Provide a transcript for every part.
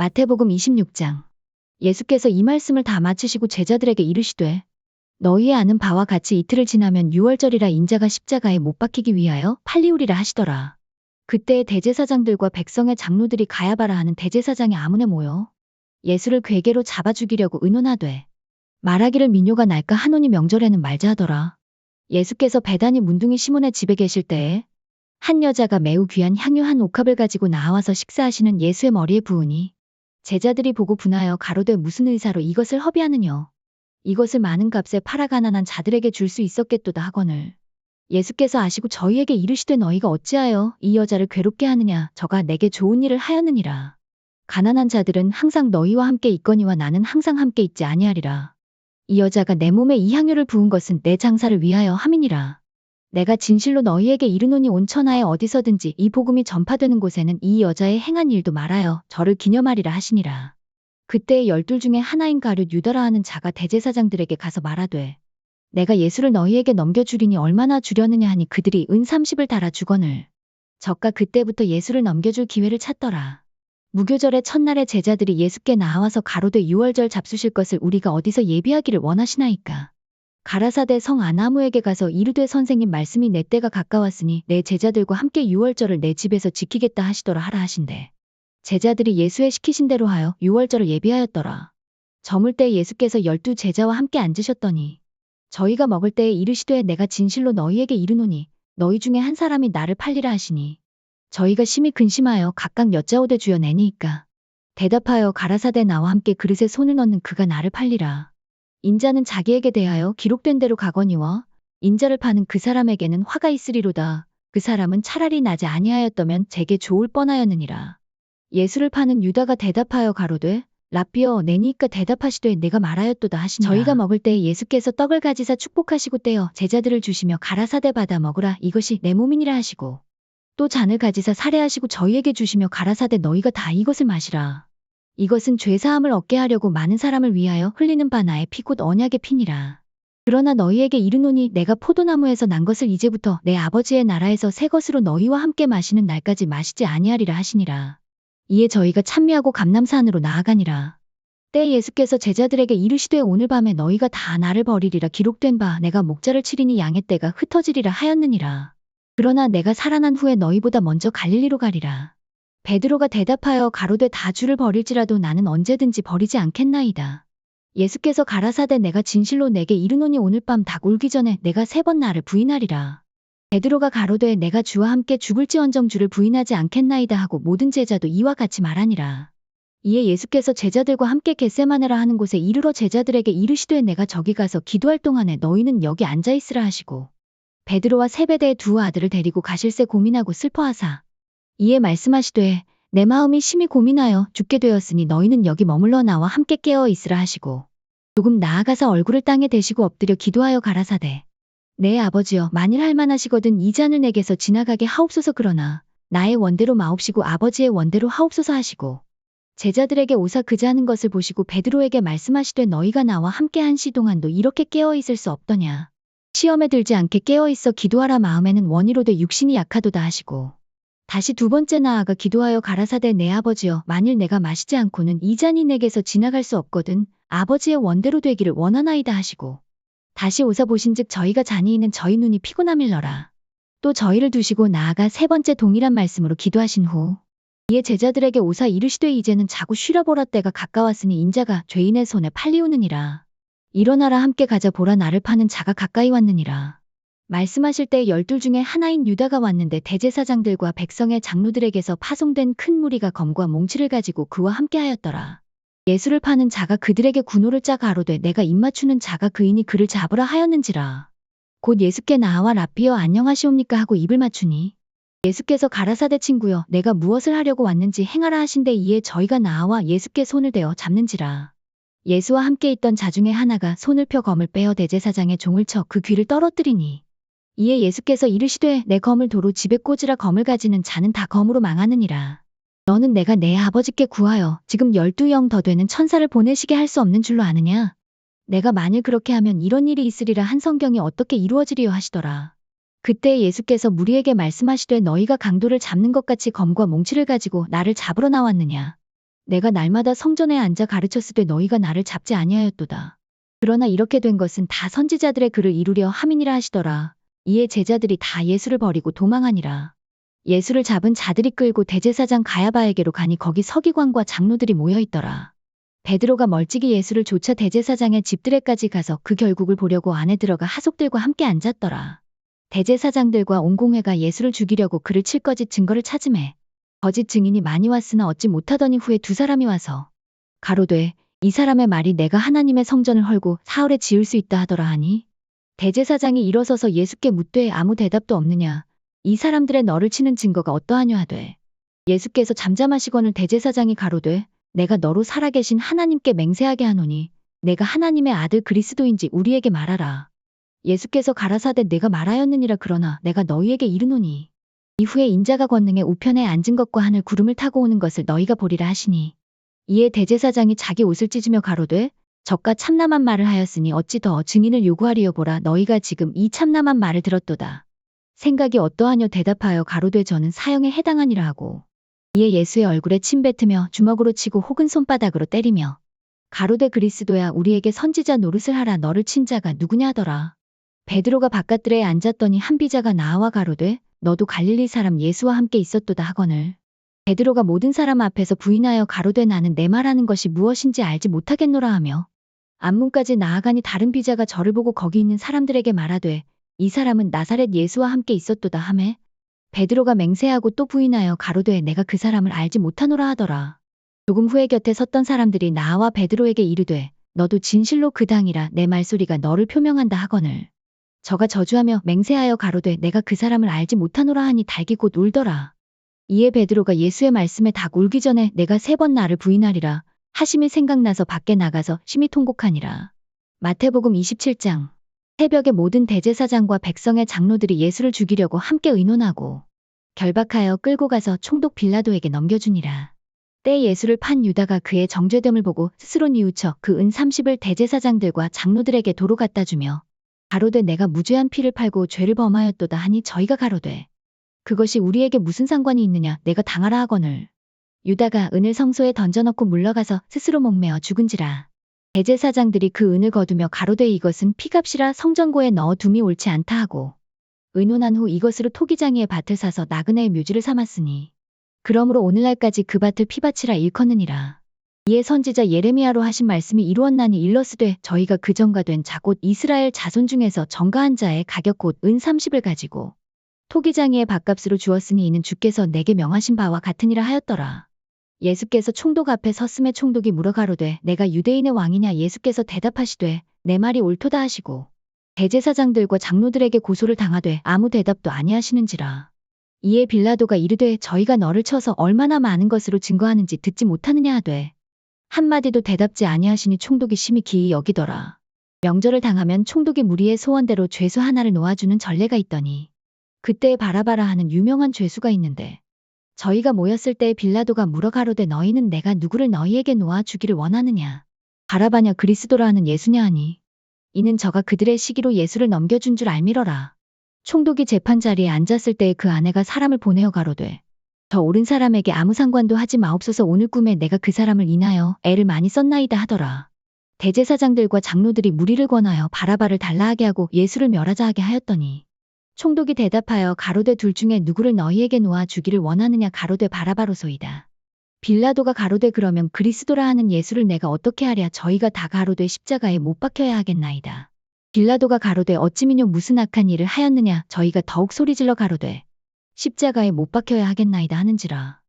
마태복음 26장. 예수께서 이 말씀을 다 마치시고 제자들에게 이르시되 너희의 아는 바와 같이 이틀을 지나면 유월절이라 인자가 십자가에 못 박히기 위하여 팔리우리라 하시더라. 그때 대제사장들과 백성의 장로들이 가야바라 하는 대제사장의 아문에 모여 예수를 괴계로 잡아 죽이려고 의논하되 말하기를 민요가 날까 하노니 명절에는 말자 하더라. 예수께서 배단이 문둥이 시몬의 집에 계실 때에 한 여자가 매우 귀한 향유 한 옥합을 가지고 나와서 식사하시는 예수의 머리에 부으니 제자들이 보고 분하여 가로되 무슨 의사로 이것을 허비하느뇨. 이것을 많은 값에 팔아 가난한 자들에게 줄 수 있었겠도다 하거늘. 예수께서 아시고 저희에게 이르시되 너희가 어찌하여 이 여자를 괴롭게 하느냐 저가 내게 좋은 일을 하였느니라. 가난한 자들은 항상 너희와 함께 있거니와 나는 항상 함께 있지 아니하리라. 이 여자가 내 몸에 이 향유를 부은 것은 내 장사를 위하여 함이니라. 내가 진실로 너희에게 이르노니 온 천하에 어디서든지 이 복음이 전파되는 곳에는 이 여자의 행한 일도 말하여 저를 기념하리라 하시니라. 그때 열둘 중에 하나인 가룟 유다라 하는 자가 대제사장들에게 가서 말하되 내가 예수를 너희에게 넘겨주리니 얼마나 주려느냐 하니 그들이 은 30을 달아 주거늘. 저가 그때부터 예수를 넘겨줄 기회를 찾더라. 무교절의 첫날에 제자들이 예수께 나와서 가로되 유월절 잡수실 것을 우리가 어디서 예비하기를 원하시나이까. 가라사대 성 아나무에게 가서 이르되 선생님 말씀이 내 때가 가까웠으니 내 제자들과 함께 유월절을 내 집에서 지키겠다 하시더라 하라 하신대. 제자들이 예수의 시키신 대로 하여 유월절을 예비하였더라. 저물 때 예수께서 열두 제자와 함께 앉으셨더니 저희가 먹을 때에 이르시되 내가 진실로 너희에게 이르노니 너희 중에 한 사람이 나를 팔리라 하시니 저희가 심히 근심하여 각각 여짜오되 주여 내니이까 대답하여 가라사대 나와 함께 그릇에 손을 넣는 그가 나를 팔리라. 인자는 자기에게 대하여 기록된 대로 가거니와 인자를 파는 그 사람에게는 화가 있으리로다. 그 사람은 차라리 나지 아니하였다면 제게 좋을 뻔하였느니라. 예수를 파는 유다가 대답하여 가로되 라비어 내니까 대답하시되 내가 말하였도다 하시니 저희가 먹을 때 예수께서 떡을 가지사 축복하시고 떼어 제자들을 주시며 가라사대 받아 먹으라 이것이 내 몸이니라 하시고 또 잔을 가지사 살해하시고 저희에게 주시며 가라사대 너희가 다 이것을 마시라. 이것은 죄사함을 얻게 하려고 많은 사람을 위하여 흘리는 바 나의 피곧 언약의 피니라. 그러나 너희에게 이르노니 내가 포도나무에서 난 것을 이제부터 내 아버지의 나라에서 새 것으로 너희와 함께 마시는 날까지 마시지 아니하리라 하시니라. 이에 저희가 찬미하고 감남산으로 나아가니라. 때 예수께서 제자들에게 이르시되 오늘 밤에 너희가 다 나를 버리리라 기록된 바 내가 목자를 치리니 양의 떼가 흩어지리라 하였느니라. 그러나 내가 살아난 후에 너희보다 먼저 갈릴리로 가리라. 베드로가 대답하여 가로되 다 주를 버릴지라도 나는 언제든지 버리지 않겠나이다. 예수께서 가라사대 내가 진실로 내게 이르노니 오늘 밤 닭 울기 전에 내가 세 번 나를 부인하리라. 베드로가 가로되 내가 주와 함께 죽을지언정 주를 부인하지 않겠나이다 하고 모든 제자도 이와 같이 말하니라. 이에 예수께서 제자들과 함께 겟세마네라 하는 곳에 이르러 제자들에게 이르시되 내가 저기 가서 기도할 동안에 너희는 여기 앉아 있으라 하시고 베드로와 세베대의 두 아들을 데리고 가실새 고민하고 슬퍼하사 이에 말씀하시되 내 마음이 심히 고민하여 죽게 되었으니 너희는 여기 머물러 나와 함께 깨어 있으라 하시고 조금 나아가서 얼굴을 땅에 대시고 엎드려 기도하여 가라사대. 내 아버지여 만일 할만하시거든 이 잔을 내게서 지나가게 하옵소서 그러나 나의 원대로 마옵시고 아버지의 원대로 하옵소서 하시고 제자들에게 오사 그자 하는 것을 보시고 베드로에게 말씀하시되 너희가 나와 함께 한 시 동안도 이렇게 깨어 있을 수 없더냐. 시험에 들지 않게 깨어 있어 기도하라 마음에는 원이로되 육신이 약하도다 하시고 다시 두 번째 나아가 기도하여 가라사대 내 아버지여 만일 내가 마시지 않고는 이 잔이 내게서 지나갈 수 없거든 아버지의 원대로 되기를 원하나이다 하시고 다시 오사 보신즉 저희가 잔이 있는 저희 눈이 피곤함일러라. 또 저희를 두시고 나아가 세 번째 동일한 말씀으로 기도하신 후 이에 제자들에게 오사 이르시되 이제는 자고 쉬려 보라 때가 가까웠으니 인자가 죄인의 손에 팔리우느니라. 일어나라 함께 가자 보라 나를 파는 자가 가까이 왔느니라. 말씀하실 때 열둘 중에 하나인 유다가 왔는데 대제사장들과 백성의 장로들에게서 파송된 큰 무리가 검과 몽치를 가지고 그와 함께하였더라. 예수를 파는 자가 그들에게 군호를 짜 가로되 내가 입맞추는 자가 그이니 그를 잡으라 하였는지라. 곧 예수께 나와 라비어 안녕하시옵니까 하고 입을 맞추니 예수께서 가라사대 친구여 내가 무엇을 하려고 왔는지 행하라 하신데 이에 저희가 나와 예수께 손을 대어 잡는지라. 예수와 함께 있던 자 중에 하나가 손을 펴 검을 빼어 대제사장의 종을 쳐 그 귀를 떨어뜨리니 이에 예수께서 이르시되 내 검을 도로 집에 꽂으라 검을 가지는 자는 다 검으로 망하느니라. 너는 내가 내 아버지께 구하여 지금 열두 영 더 되는 천사를 보내시게 할 수 없는 줄로 아느냐? 내가 만일 그렇게 하면 이런 일이 있으리라 한 성경이 어떻게 이루어지리요 하시더라. 그때 예수께서 무리에게 말씀하시되 너희가 강도를 잡는 것 같이 검과 몽치를 가지고 나를 잡으러 나왔느냐? 내가 날마다 성전에 앉아 가르쳤으되 너희가 나를 잡지 아니하였도다. 그러나 이렇게 된 것은 다 선지자들의 글을 이루려 함이니라 하시더라. 이에 제자들이 다 예수를 버리고 도망하니라. 예수를 잡은 자들이 끌고 대제사장 가야바에게로 가니 거기 서기관과 장로들이 모여 있더라. 베드로가 멀찍이 예수를 쫓아 대제사장의 집들에까지 가서 그 결국을 보려고 안에 들어가 하속들과 함께 앉았더라. 대제사장들과 온공회가 예수를 죽이려고 그를 칠 거짓 증거를 찾음에 거짓 증인이 많이 왔으나 얻지 못하더니 후에 두 사람이 와서 가로되 이 사람의 말이 내가 하나님의 성전을 헐고 사흘에 지을 수 있다 하더라 하니 대제사장이 일어서서 예수께 묻되 아무 대답도 없느냐 이 사람들의 너를 치는 증거가 어떠하냐 하되 예수께서 잠잠하시거늘 대제사장이 가로되 내가 너로 살아계신 하나님께 맹세하게 하노니 내가 하나님의 아들 그리스도인지 우리에게 말하라. 예수께서 가라사대 내가 말하였느니라 그러나 내가 너희에게 이르노니 이후에 인자가 권능에 우편에 앉은 것과 하늘 구름을 타고 오는 것을 너희가 보리라 하시니 이에 대제사장이 자기 옷을 찢으며 가로되 저가 참남한 말을 하였으니 어찌 더 증인을 요구하리요 보라 너희가 지금 이 참남한 말을 들었도다. 생각이 어떠하뇨 대답하여 가로되 저는 사형에 해당하니라 하고 이에 예수의 얼굴에 침 뱉으며 주먹으로 치고 혹은 손바닥으로 때리며 가로되 그리스도야 우리에게 선지자 노릇을 하라 너를 친 자가 누구냐 하더라. 베드로가 바깥들에 앉았더니 한 비자가 나와 가로되 너도 갈릴리 사람 예수와 함께 있었도다 하거늘 베드로가 모든 사람 앞에서 부인하여 가로되 나는 내 말하는 것이 무엇인지 알지 못하겠노라 하며 앞문까지 나아가니 다른 비자가 저를 보고 거기 있는 사람들에게 말하되 이 사람은 나사렛 예수와 함께 있었도다 하매 베드로가 맹세하고 또 부인하여 가로되 내가 그 사람을 알지 못하노라 하더라. 조금 후에 곁에 섰던 사람들이 나와 베드로에게 이르되 너도 진실로 그 당이라 내 말소리가 너를 표명한다 하거늘. 저가 저주하며 맹세하여 가로되 내가 그 사람을 알지 못하노라 하니 닭이 곧 울더라. 이에 베드로가 예수의 말씀에 닭 울기 전에 내가 세 번 나를 부인하리라 하심이 생각나서 밖에 나가서 심히 통곡하니라. 마태복음 27장 새벽에 모든 대제사장과 백성의 장로들이 예수를 죽이려고 함께 의논하고 결박하여 끌고 가서 총독 빌라도에게 넘겨주니라. 때 예수를 판 유다가 그의 정죄됨을 보고 스스로 뉘우쳐 그 은 30을 대제사장들과 장로들에게 도로 갖다 주며 가로되 내가 무죄한 피를 팔고 죄를 범하였도다 하니 저희가 가로되 그것이 우리에게 무슨 상관이 있느냐 내가 당하라 하거늘 유다가 은을 성소에 던져넣고 물러가서 스스로 목매어 죽은지라 대제사장들이 그 은을 거두며 가로되 이것은 피값이라 성전고에 넣어 둠이 옳지 않다 하고 의논한 후 이것으로 토기장이의 밭을 사서 나그네의 묘지를 삼았으니 그러므로 오늘날까지 그 밭을 피밭이라 일컫느니라. 이에 선지자 예레미야로 하신 말씀이 이루었나니 일러스되 저희가 그 정가된 자곧 이스라엘 자손 중에서 정가한 자의 가격 곧 은 30을 가지고 토기장이의 밭값으로 주었으니 이는 주께서 내게 명하신 바와 같으니라 하였더라. 예수께서 총독 앞에 섰음에 총독이 물어 가로되 내가 유대인의 왕이냐 예수께서 대답하시되 내 말이 옳도다 하시고 대제사장들과 장로들에게 고소를 당하되 아무 대답도 아니하시는지라. 이에 빌라도가 이르되 저희가 너를 쳐서 얼마나 많은 것으로 증거하는지 듣지 못하느냐 하되 한마디도 대답지 아니하시니 총독이 심히 기이 여기더라. 명절을 당하면 총독이 무리의 소원대로 죄수 하나를 놓아주는 전례가 있더니 그때에 바라바라 하는 유명한 죄수가 있는데 저희가 모였을 때 빌라도가 물어 가로되 너희는 내가 누구를 너희에게 놓아 주기를 원하느냐 바라바냐 그리스도라 하는 예수냐 하니 이는 저가 그들의 시기로 예수를 넘겨준 줄 알미러라. 총독이 재판 자리에 앉았을 때에 그 아내가 사람을 보내어 가로되 저 옳은 사람에게 아무 상관도 하지 마옵소서 오늘 꿈에 내가 그 사람을 인하여 애를 많이 썼나이다 하더라. 대제사장들과 장로들이 무리를 권하여 바라바를 달라하게 하고 예수를 멸하자 하게 하였더니 총독이 대답하여 가로되 둘 중에 누구를 너희에게 놓아 주기를 원하느냐 가로되 바라바로소이다. 빌라도가 가로되 그러면 그리스도라 하는 예수를 내가 어떻게 하랴 저희가 다 가로되 십자가에 못 박혀야 하겠나이다. 빌라도가 가로되 어찌미뇨 무슨 악한 일을 하였느냐 저희가 더욱 소리질러 가로되 십자가에 못 박혀야 하겠나이다 하는지라.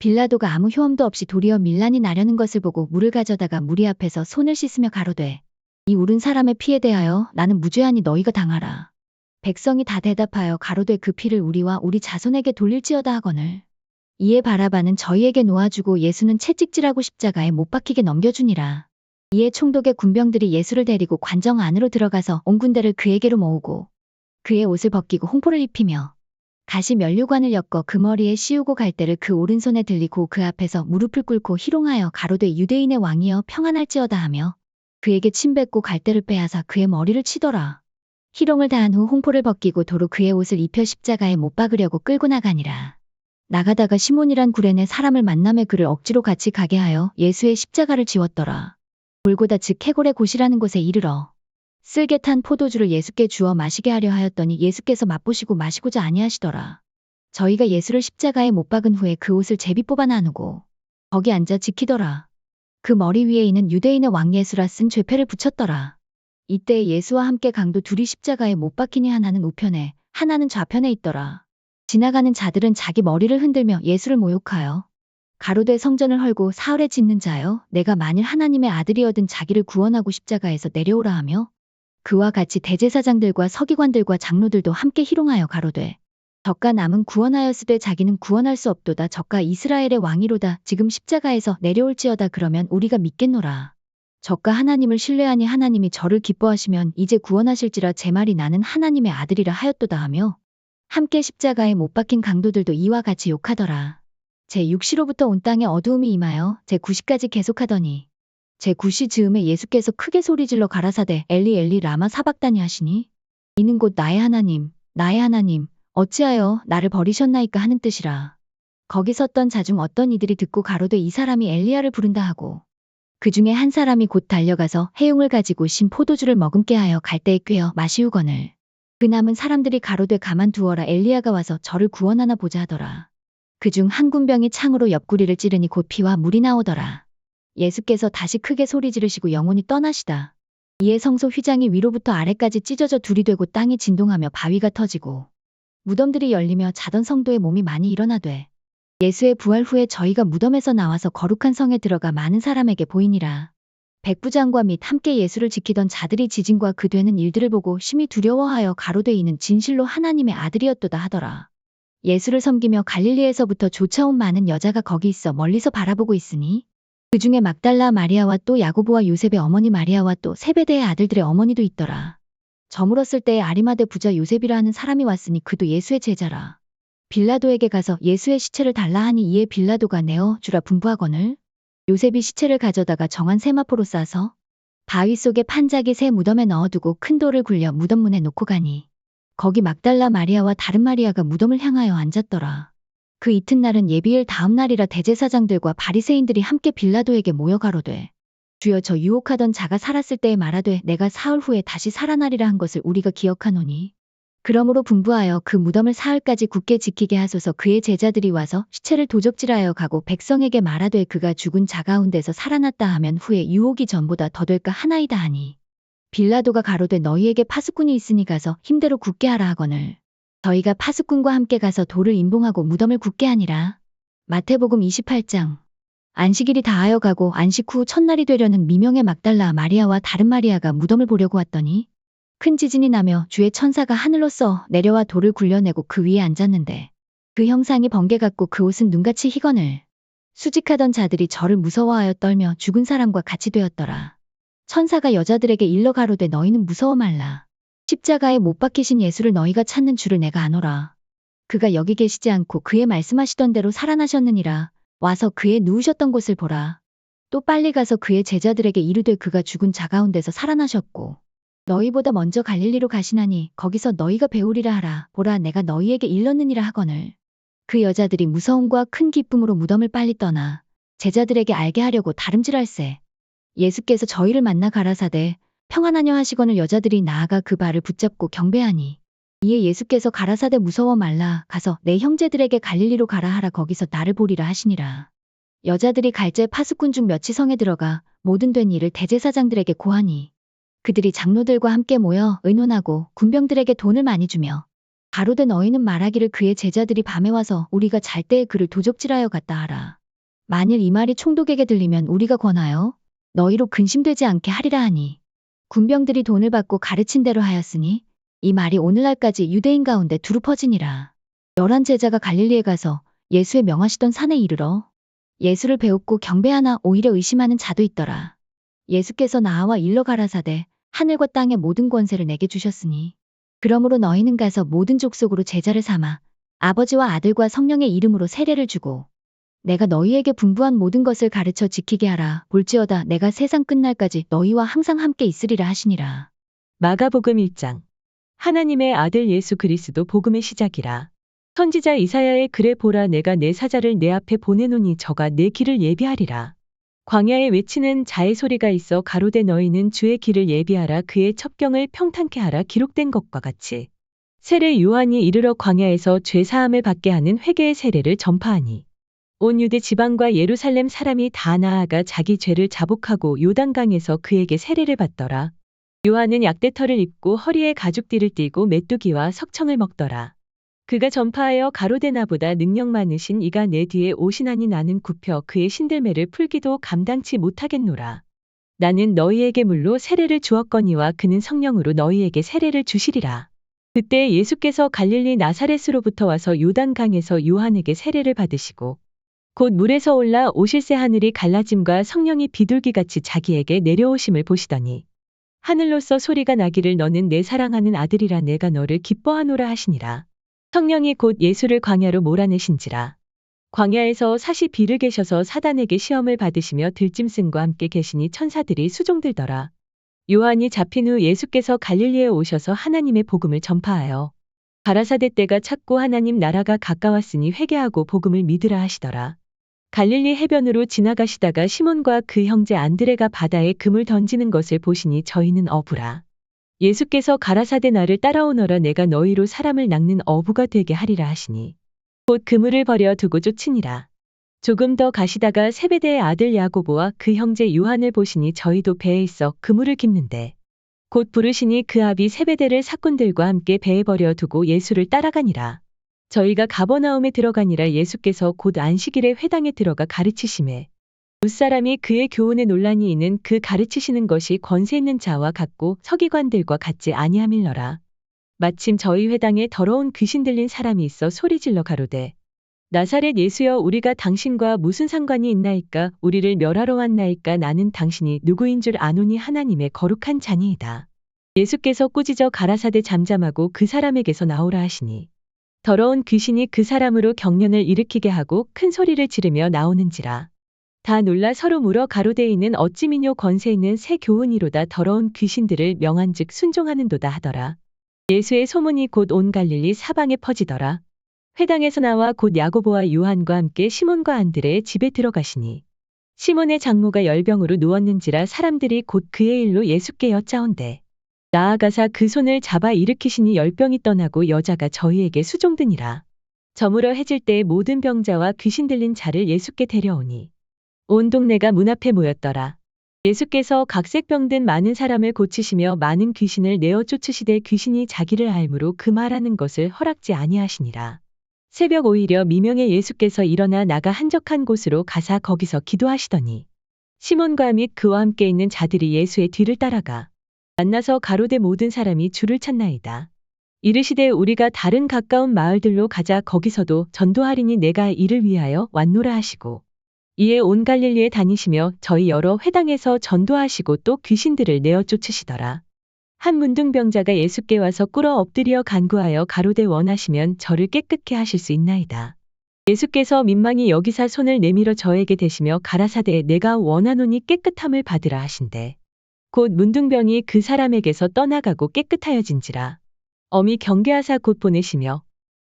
빌라도가 아무 효험도 없이 도리어 밀란이 나려는 것을 보고 물을 가져다가 무리 앞에서 손을 씻으며 가로되 이 울은 사람의 피에 대하여 나는 무죄하니 너희가 당하라. 백성이 다 대답하여 가로되 그 피를 우리와 우리 자손에게 돌릴지어다 하거늘. 이에 바라바는 저희에게 놓아주고 예수는 채찍질하고 십자가에 못 박히게 넘겨주니라. 이에 총독의 군병들이 예수를 데리고 관정 안으로 들어가서 온 군대를 그에게로 모으고 그의 옷을 벗기고 홍포를 입히며 가시 면류관을 엮어 그 머리에 씌우고 갈대를 그 오른손에 들리고 그 앞에서 무릎을 꿇고 희롱하여 가로되 유대인의 왕이여 평안할지어다 하며 그에게 침 뱉고 갈대를 빼앗아 그의 머리를 치더라. 희롱을 다한 후 홍포를 벗기고 도로 그의 옷을 입혀 십자가에 못 박으려고 끌고 나가니라. 나가다가 시몬이란 구레네 사람을 만남에 그를 억지로 같이 가게 하여 예수의 십자가를 지웠더라. 골고다 즉 해골의 곳이라는 곳에 이르러 쓸개 탄 포도주를 예수께 주어 마시게 하려 하였더니 예수께서 맛보시고 마시고자 아니하시더라. 저희가 예수를 십자가에 못 박은 후에 그 옷을 제비 뽑아 나누고 거기 앉아 지키더라. 그 머리 위에 있는 유대인의 왕 예수라 쓴 죄패를 붙였더라. 이때 예수와 함께 강도 둘이 십자가에 못 박히니 하나는 우편에 하나는 좌편에 있더라. 지나가는 자들은 자기 머리를 흔들며 예수를 모욕하여 가로되 성전을 헐고 사흘에 짓는 자여 내가 만일 하나님의 아들이어든 자기를 구원하고 십자가에서 내려오라 하며 그와 같이 대제사장들과 서기관들과 장로들도 함께 희롱하여 가로되 저가 남은 구원하였으되 자기는 구원할 수 없도다. 저가 이스라엘의 왕이로다. 지금 십자가에서 내려올지어다. 그러면 우리가 믿겠노라 저가 하나님을 신뢰하니 하나님이 저를 기뻐하시면 이제 구원하실지라 제 말이 나는 하나님의 아들이라 하였도다 하며 함께 십자가에 못 박힌 강도들도 이와 같이 욕하더라. 제6시로부터 온 땅에 어두움이 임하여 제9시까지 계속하더니 제9시 즈음에 예수께서 크게 소리질러 가라사대 엘리 엘리 라마 사박다니 하시니 이는 곧 나의 하나님 나의 하나님 어찌하여 나를 버리셨나이까 하는 뜻이라. 거기 섰던 자 중 어떤 이들이 듣고 가로되 이 사람이 엘리야를 부른다 하고 그 중에 한 사람이 곧 달려가서 해용을 가지고 신 포도주를 머금게 하여 갈대에 꿰어 마시우거늘 그 남은 사람들이 가로되 가만두어라 엘리야가 와서 저를 구원하나 보자 하더라. 그 중 한 군병이 창으로 옆구리를 찌르니 곧 피와 물이 나오더라. 예수께서 다시 크게 소리 지르시고 영혼이 떠나시다. 이에 성소 휘장이 위로부터 아래까지 찢어져 둘이 되고 땅이 진동하며 바위가 터지고 무덤들이 열리며 자던 성도의 몸이 많이 일어나되 예수의 부활 후에 저희가 무덤에서 나와서 거룩한 성에 들어가 많은 사람에게 보이니라. 백부장과 및 함께 예수를 지키던 자들이 지진과 그 되는 일들을 보고 심히 두려워하여 가로되 이는 진실로 하나님의 아들이었도다 하더라. 예수를 섬기며 갈릴리에서부터 쫓아온 많은 여자가 거기 있어 멀리서 바라보고 있으니 그 중에 막달라 마리아와 또 야고보와 요셉의 어머니 마리아와 또 세베대의 아들들의 어머니도 있더라. 저물었을 때에 아리마대 부자 요셉이라 하는 사람이 왔으니 그도 예수의 제자라. 빌라도에게 가서 예수의 시체를 달라 하니 이에 빌라도가 내어 주라 분부하거늘 요셉이 시체를 가져다가 정한 세마포로 싸서 바위 속에 판자기 새 무덤에 넣어두고 큰 돌을 굴려 무덤 문에 놓고 가니 거기 막달라 마리아와 다른 마리아가 무덤을 향하여 앉았더라. 그 이튿날은 예비일 다음 날이라 대제사장들과 바리새인들이 함께 빌라도에게 모여 가로되 주여 저 유혹하던 자가 살았을 때에 말하되 내가 사흘 후에 다시 살아나리라 한 것을 우리가 기억하노니 그러므로 분부하여 그 무덤을 사흘까지 굳게 지키게 하소서. 그의 제자들이 와서 시체를 도적질하여 가고 백성에게 말하되 그가 죽은 자 가운데서 살아났다 하면 후에 유혹이 전보다 더 될까 하나이다 하니 빌라도가 가로되 너희에게 파수꾼이 있으니 가서 힘대로 굳게 하라 하거늘. 저희가 파수꾼과 함께 가서 돌을 임봉하고 무덤을 굳게 하니라. 마태복음 28장. 안식일이 다하여 가고 안식 후 첫날이 되려는 미명의 막달라 마리아와 다른 마리아가 무덤을 보려고 왔더니 큰 지진이 나며 주의 천사가 하늘로써 내려와 돌을 굴려내고 그 위에 앉았는데 그 형상이 번개 같고 그 옷은 눈같이 희거늘 수직하던 자들이 저를 무서워하여 떨며 죽은 사람과 같이 되었더라. 천사가 여자들에게 일러 가로되 너희는 무서워 말라. 십자가에 못 박히신 예수를 너희가 찾는 줄을 내가 아노라. 그가 여기 계시지 않고 그의 말씀하시던 대로 살아나셨느니라. 와서 그의 누우셨던 곳을 보라. 또 빨리 가서 그의 제자들에게 이르되 그가 죽은 자 가운데서 살아나셨고 너희보다 먼저 갈릴리로 가시나니 거기서 너희가 배우리라 하라. 보라 내가 너희에게 일렀느니라 하거늘. 그 여자들이 무서움과 큰 기쁨으로 무덤을 빨리 떠나 제자들에게 알게 하려고 다름질할세. 예수께서 저희를 만나 가라사대 평안하냐 하시거늘 여자들이 나아가 그 발을 붙잡고 경배하니 이에 예수께서 가라사대 무서워 말라 가서 내 형제들에게 갈릴리로 가라 하라 거기서 나를 보리라 하시니라. 여자들이 갈제 파수꾼 중 몇이 성에 들어가 모든 된 일을 대제사장들에게 고하니 그들이 장로들과 함께 모여 의논하고 군병들에게 돈을 많이 주며 가로되 너희는 말하기를 그의 제자들이 밤에 와서 우리가 잘 때에 그를 도적질하여 갔다 하라. 만일 이 말이 총독에게 들리면 우리가 권하여 너희로 근심되지 않게 하리라 하니 군병들이 돈을 받고 가르친 대로 하였으니 이 말이 오늘날까지 유대인 가운데 두루 퍼지니라. 열한 제자가 갈릴리에 가서 예수의 명하시던 산에 이르러 예수를 배웠고 경배하나 오히려 의심하는 자도 있더라. 예수께서 나와 일러 가라사대 하늘과 땅의 모든 권세를 내게 주셨으니 그러므로 너희는 가서 모든 족속으로 제자를 삼아 아버지와 아들과 성령의 이름으로 세례를 주고 내가 너희에게 분부한 모든 것을 가르쳐 지키게 하라 볼지어다 내가 세상 끝날까지 너희와 항상 함께 있으리라 하시니라. 마가복음 1장 하나님의 아들 예수 그리스도 복음의 시작이라. 선지자 이사야의 글에 보라 내가 내 사자를 내 앞에 보내노니 저가 내 길을 예비하리라. 광야에 외치는 자의 소리가 있어 가로되 너희는 주의 길을 예비하라 그의 첩경을 평탄케 하라 기록된 것과 같이 세례 요한이 이르러 광야에서 죄 사함을 받게 하는 회개의 세례를 전파하니 온 유대 지방과 예루살렘 사람이 다 나아가 자기 죄를 자복하고 요단강에서 그에게 세례를 받더라. 요한은 약대털을 입고 허리에 가죽띠를 띠고 메뚜기와 석청을 먹더라. 그가 전파하여 가로되 나보다 능력 많으신 이가 내 뒤에 오시나니 나는 굽혀 그의 신들매를 풀기도 감당치 못하겠노라. 나는 너희에게 물로 세례를 주었거니와 그는 성령으로 너희에게 세례를 주시리라. 그때 예수께서 갈릴리 나사렛으로부터 와서 요단강에서 요한에게 세례를 받으시고 곧 물에서 올라 오실새 하늘이 갈라짐과 성령이 비둘기같이 자기에게 내려오심을 보시더니 하늘로서 소리가 나기를 너는 내 사랑하는 아들이라 내가 너를 기뻐하노라 하시니라. 성령이 곧 예수를 광야로 몰아내신지라. 광야에서 사시 비를 계셔서 사단에게 시험을 받으시며 들짐승과 함께 계시니 천사들이 수종들더라. 요한이 잡힌 후 예수께서 갈릴리에 오셔서 하나님의 복음을 전파하여 가라사대 때가 찼고 하나님 나라가 가까웠으니 회개하고 복음을 믿으라 하시더라. 갈릴리 해변으로 지나가시다가 시몬과 그 형제 안드레가 바다에 금을 던지는 것을 보시니 저희는 어부라. 예수께서 가라사대 나를 따라오너라 내가 너희로 사람을 낚는 어부가 되게 하리라 하시니 곧 그물을 버려 두고 쫓으니라. 조금 더 가시다가 세베대의 아들 야고보와 그 형제 요한을 보시니 저희도 배에 있어 그물을 깁는데 곧 부르시니 그 아비 세베대를 사꾼들과 함께 배에 버려 두고 예수를 따라가니라. 저희가 가버나움에 들어가니라 예수께서 곧 안식일에 회당에 들어가 가르치심에 무사람이 그의 교훈에 논란이 있는 그 가르치시는 것이 권세 있는 자와 같고 서기관들과 같지 아니함일러라. 마침 저희 회당에 더러운 귀신 들린 사람이 있어 소리질러 가로되 나사렛 예수여 우리가 당신과 무슨 상관이 있나이까 우리를 멸하러 왔나이까 나는 당신이 누구인 줄 아노니 하나님의 거룩한 자니이다. 예수께서 꾸짖어 가라사대 잠잠하고 그 사람에게서 나오라 하시니 더러운 귀신이 그 사람으로 경련을 일으키게 하고 큰 소리를 지르며 나오는지라. 다 놀라 서로 물어 가로되 이는 어찌 미뇨 권세 있는 새 교훈이로다 더러운 귀신들을 명한즉 순종하는도다 하더라. 예수의 소문이 곧 온 갈릴리 사방에 퍼지더라. 회당에서 나와 곧 야고보와 요한과 함께 시몬과 안드레의 집에 들어가시니 시몬의 장모가 열병으로 누웠는지라 사람들이 곧 그의 일로 예수께 여짜온대. 나아가사 그 손을 잡아 일으키시니 열병이 떠나고 여자가 저희에게 수종드니라. 저물어 해질 때 모든 병자와 귀신 들린 자를 예수께 데려오니 온 동네가 문 앞에 모였더라. 예수께서 각색 병든 많은 사람을 고치시며 많은 귀신을 내어 쫓으시되 귀신이 자기를 알므로 그 말하는 것을 허락지 아니하시니라. 새벽 오히려 미명에 예수께서 일어나 나가 한적한 곳으로 가사 거기서 기도하시더니 시몬과 및 그와 함께 있는 자들이 예수의 뒤를 따라가 만나서 가로대 모든 사람이 줄을 찾나이다. 이르시되 우리가 다른 가까운 마을들로 가자 거기서도 전도하리니 내가 이를 위하여 왔노라 하시고 이에 온 갈릴리에 다니시며 저희 여러 회당에서 전도하시고 또 귀신들을 내어 쫓으시더라. 한 문둥병자가 예수께 와서 꿇어 엎드려 간구하여 가로되 원하시면 저를 깨끗게 하실 수 있나이다. 예수께서 민망히 여기사 손을 내밀어 저에게 대시며 가라사대 내가 원하노니 깨끗함을 받으라 하신대. 곧 문둥병이 그 사람에게서 떠나가고 깨끗하여진지라. 어미 경계하사 곧 보내시며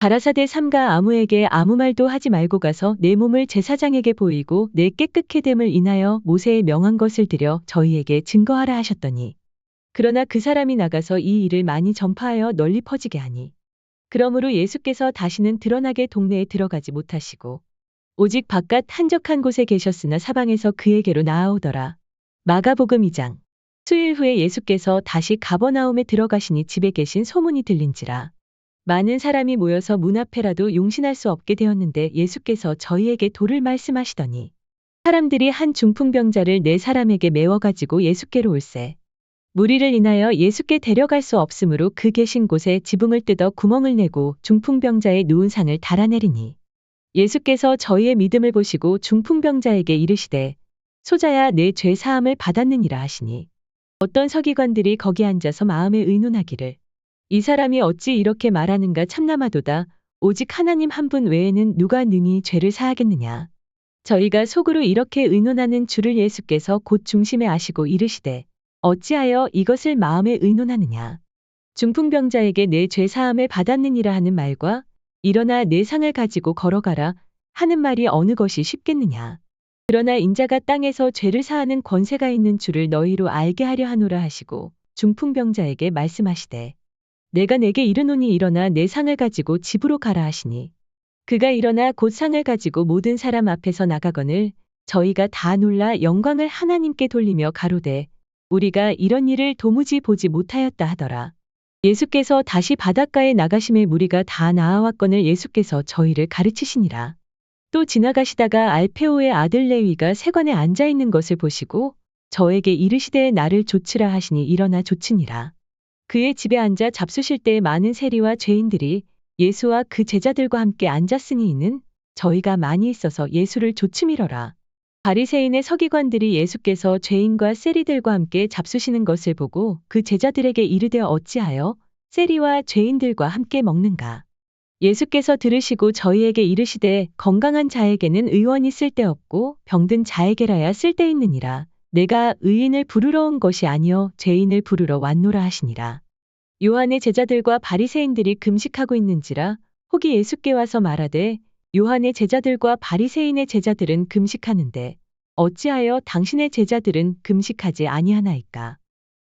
가라사대 삼가 아무에게 아무 말도 하지 말고 가서 내 몸을 제사장에게 보이고 내 깨끗게 됨을 인하여 모세의 명한 것을 들여 저희에게 증거하라 하셨더니 그러나 그 사람이 나가서 이 일을 많이 전파하여 널리 퍼지게 하니 그러므로 예수께서 다시는 드러나게 동네에 들어가지 못하시고 오직 바깥 한적한 곳에 계셨으나 사방에서 그에게로 나아오더라. 마가복음 2장 수일 후에 예수께서 다시 가버나움에 들어가시니 집에 계신 소문이 들린지라. 많은 사람이 모여서 문 앞에라도 용신할 수 없게 되었는데 예수께서 저희에게 도를 말씀하시더니 사람들이 한 중풍병자를 네 사람에게 메워 가지고 예수께로 올세. 무리를 인하여 예수께 데려갈 수 없으므로 그 계신 곳에 지붕을 뜯어 구멍을 내고 중풍병자의 누운 상을 달아내리니 예수께서 저희의 믿음을 보시고 중풍병자에게 이르시되 소자야 내 죄 사함을 받았느니라 하시니 어떤 서기관들이 거기 앉아서 마음에 의논하기를 이 사람이 어찌 이렇게 말하는가 참나마도다 오직 하나님 한 분 외에는 누가 능히 죄를 사하겠느냐 저희가 속으로 이렇게 의논하는 줄을 예수께서 곧 중심에 아시고 이르시되 어찌하여 이것을 마음에 의논하느냐. 중풍병자에게 내 죄 사함을 받았느니라 하는 말과 일어나 내 상을 가지고 걸어가라 하는 말이 어느 것이 쉽겠느냐. 그러나 인자가 땅에서 죄를 사하는 권세가 있는 줄을 너희로 알게 하려 하노라 하시고 중풍병자에게 말씀하시되 내가 내게 이르노니 일어나 내 상을 가지고 집으로 가라 하시니 그가 일어나 곧 상을 가지고 모든 사람 앞에서 나가거늘 저희가 다 놀라 영광을 하나님께 돌리며 가로되 우리가 이런 일을 도무지 보지 못하였다 하더라. 예수께서 다시 바닷가에 나가심에 무리가 다 나아왔거늘 예수께서 저희를 가르치시니라. 또 지나가시다가 알페오의 아들 레위가 세관에 앉아 있는 것을 보시고 저에게 이르시되 나를 조치라 하시니 일어나 조치니라. 그의 집에 앉아 잡수실 때 많은 세리와 죄인들이 예수와 그 제자들과 함께 앉았으니 이는 저희가 많이 있어서 예수를 조치밀어라. 바리새인의 서기관들이 예수께서 죄인과 세리들과 함께 잡수시는 것을 보고 그 제자들에게 이르되 어찌하여 세리와 죄인들과 함께 먹는가. 예수께서 들으시고 저희에게 이르시되 건강한 자에게는 의원이 쓸데없고 병든 자에게라야 쓸데있느니라. 내가 의인을 부르러 온 것이 아니요 죄인을 부르러 왔노라 하시니라. 요한의 제자들과 바리새인들이 금식하고 있는지라 혹이 예수께 와서 말하되 요한의 제자들과 바리새인의 제자들은 금식하는데 어찌하여 당신의 제자들은 금식하지 아니하나이까.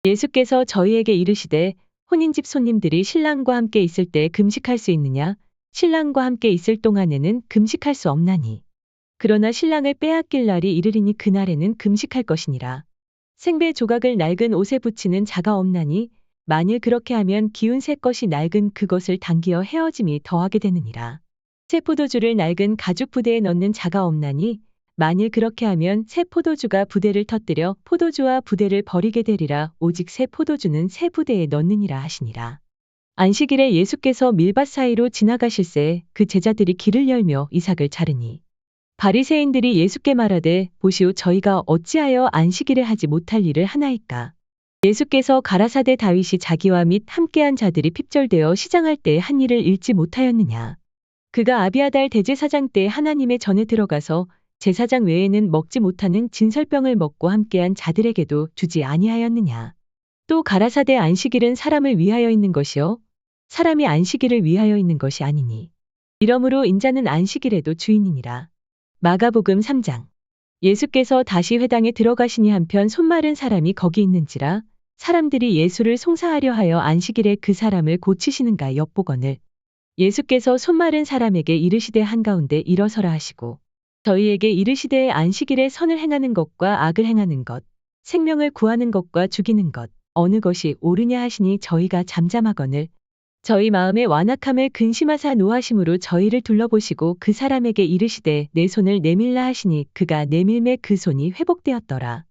예수께서 저희에게 이르시되 혼인집 손님들이 신랑과 함께 있을 때 금식할 수 있느냐 신랑과 함께 있을 동안에는 금식할 수 없나니. 그러나 신랑을 빼앗길 날이 이르리니 그날에는 금식할 것이니라. 생배 조각을 낡은 옷에 붙이는 자가 없나니 만일 그렇게 하면 기운 새 것이 낡은 그것을 당기어 헤어짐이 더하게 되느니라. 새 포도주를 낡은 가죽 부대에 넣는 자가 없나니 만일 그렇게 하면 새 포도주가 부대를 터뜨려 포도주와 부대를 버리게 되리라 오직 새 포도주는 새 부대에 넣느니라 하시니라. 안식일에 예수께서 밀밭 사이로 지나가실새 그 제자들이 길을 열며 이삭을 자르니 바리새인들이 예수께 말하되 보시오 저희가 어찌하여 안식일에 하지 못할 일을 하나이까? 예수께서 가라사대 다윗이 자기와 및 함께한 자들이 핍절되어 시장할 때 한 일을 잃지 못하였느냐? 그가 아비아달 대제사장 때 하나님의 전에 들어가서 제사장 외에는 먹지 못하는 진설병을 먹고 함께한 자들에게도 주지 아니하였느냐? 또 가라사대 안식일은 사람을 위하여 있는 것이요? 사람이 안식일을 위하여 있는 것이 아니니. 이러므로 인자는 안식일에도 주인이니라 마가복음 3장. 예수께서 다시 회당에 들어가시니 한편 손마른 사람이 거기 있는지라 사람들이 예수를 송사하려 하여 안식일에 그 사람을 고치시는가 엿보거늘. 예수께서 손마른 사람에게 이르시되 한가운데 일어서라 하시고 저희에게 이르시되 안식일에 선을 행하는 것과 악을 행하는 것 생명을 구하는 것과 죽이는 것 어느 것이 옳으냐 하시니 저희가 잠잠하거늘 저희 마음의 완악함을 근심하사 노하심으로 저희를 둘러보시고 그 사람에게 이르시되 내 손을 내밀라 하시니 그가 내밀매 그 손이 회복되었더라.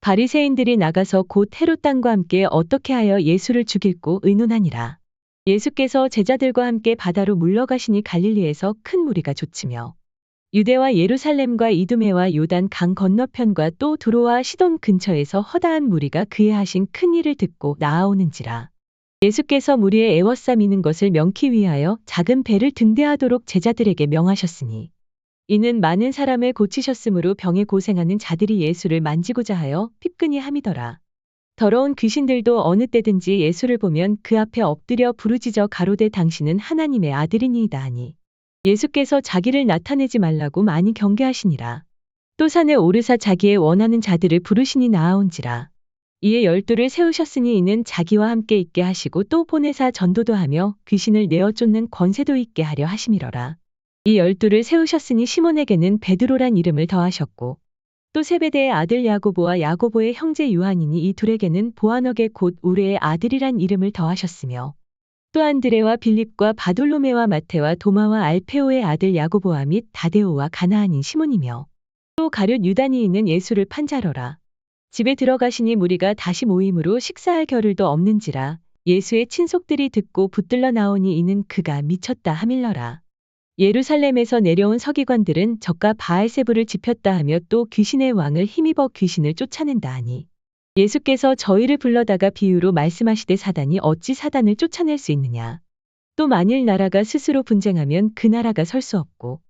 바리새인들이 나가서 곧 헤롯 땅과 함께 어떻게 하여 예수를 죽일고 의논하니라. 예수께서 제자들과 함께 바다로 물러가시니 갈릴리에서 큰 무리가 좇으며 유대와 예루살렘과 이두메와 요단 강 건너편과 또 두로와 시돈 근처에서 허다한 무리가 그의 하신 큰 일을 듣고 나아오는지라. 예수께서 무리의 애워싸미는 것을 명키 위하여 작은 배를 등대하도록 제자들에게 명하셨으니 이는 많은 사람을 고치셨으므로 병에 고생하는 자들이 예수를 만지고자 하여 핍근이 함이더라. 더러운 귀신들도 어느 때든지 예수를 보면 그 앞에 엎드려 부르짖어 가로되 당신은 하나님의 아들이니이다 하니 예수께서 자기를 나타내지 말라고 많이 경계하시니라. 또 산에 오르사 자기의 원하는 자들을 부르시니 나아온지라. 이에 열두를 세우셨으니 이는 자기와 함께 있게 하시고 또 보내사 전도도 하며 귀신을 내어 쫓는 권세도 있게 하려 하심이러라. 이 열두를 세우셨으니 시몬에게는 베드로란 이름을 더하셨고 또 세베대의 아들 야고보와 야고보의 형제 요한이니 이 둘에게는 보아너게 곧 우레의 아들이란 이름을 더하셨으며 또 안드레와 빌립과 바돌로메와 마테와 도마와 알페오의 아들 야고보와 및 다데오와 가나안인 시몬이며 또 가룟 유다니인은 예수를 판자러라. 집에 들어가시니 무리가 다시 모임으로 식사할 겨를도 없는지라 예수의 친속들이 듣고 붙들러 나오니 이는 그가 미쳤다 하밀러라. 예루살렘에서 내려온 서기관들은 저가 바알세부를 지폈다 하며 또 귀신의 왕을 힘입어 귀신을 쫓아낸다 하니 예수께서 저희를 불러다가 비유로 말씀하시되 사단이 어찌 사단을 쫓아낼 수 있느냐. 또 만일 나라가 스스로 분쟁하면 그 나라가 설 수 없고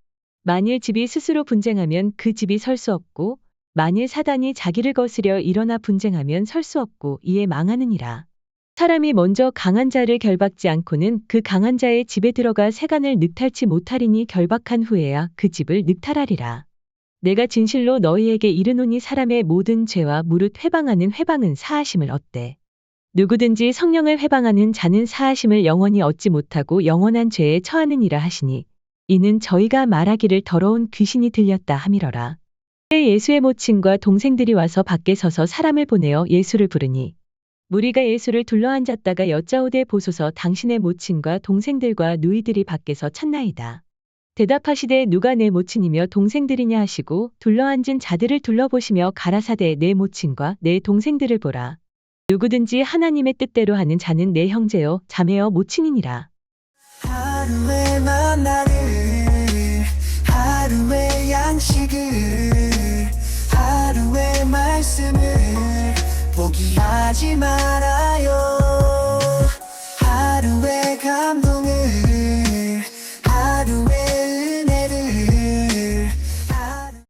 만일 집이 스스로 분쟁하면 그 집이 설 수 없고 만일 사단이 자기를 거스려 일어나 분쟁하면 설 수 없고 이에 망하느니라. 사람이 먼저 강한 자를 결박지 않고는 그 강한 자의 집에 들어가 세간을 늑탈치 못하리니 결박한 후에야 그 집을 늑탈하리라. 내가 진실로 너희에게 이르노니 사람의 모든 죄와 무릇 회방하는 회방은 사하심을 얻되 누구든지 성령을 회방하는 자는 사하심을 영원히 얻지 못하고 영원한 죄에 처하느니라 하시니 이는 저희가 말하기를 더러운 귀신이 들렸다 함이러라. 예수의 모친과 동생들이 와서 밖에 서서 사람을 보내어 예수를 부르니 무리가 예수를 둘러앉았다가 여짜오되 보소서 당신의 모친과 동생들과 누이들이 밖에서 찾나이다. 대답하시되 누가 내 모친이며 동생들이냐 하시고 둘러앉은 자들을 둘러보시며 가라사대 내 모친과 내 동생들을 보라. 누구든지 하나님의 뜻대로 하는 자는 내 형제요 자매요 모친이니라. 하루의 만나를 하루의 양식을 말씀을 포기하지 말아요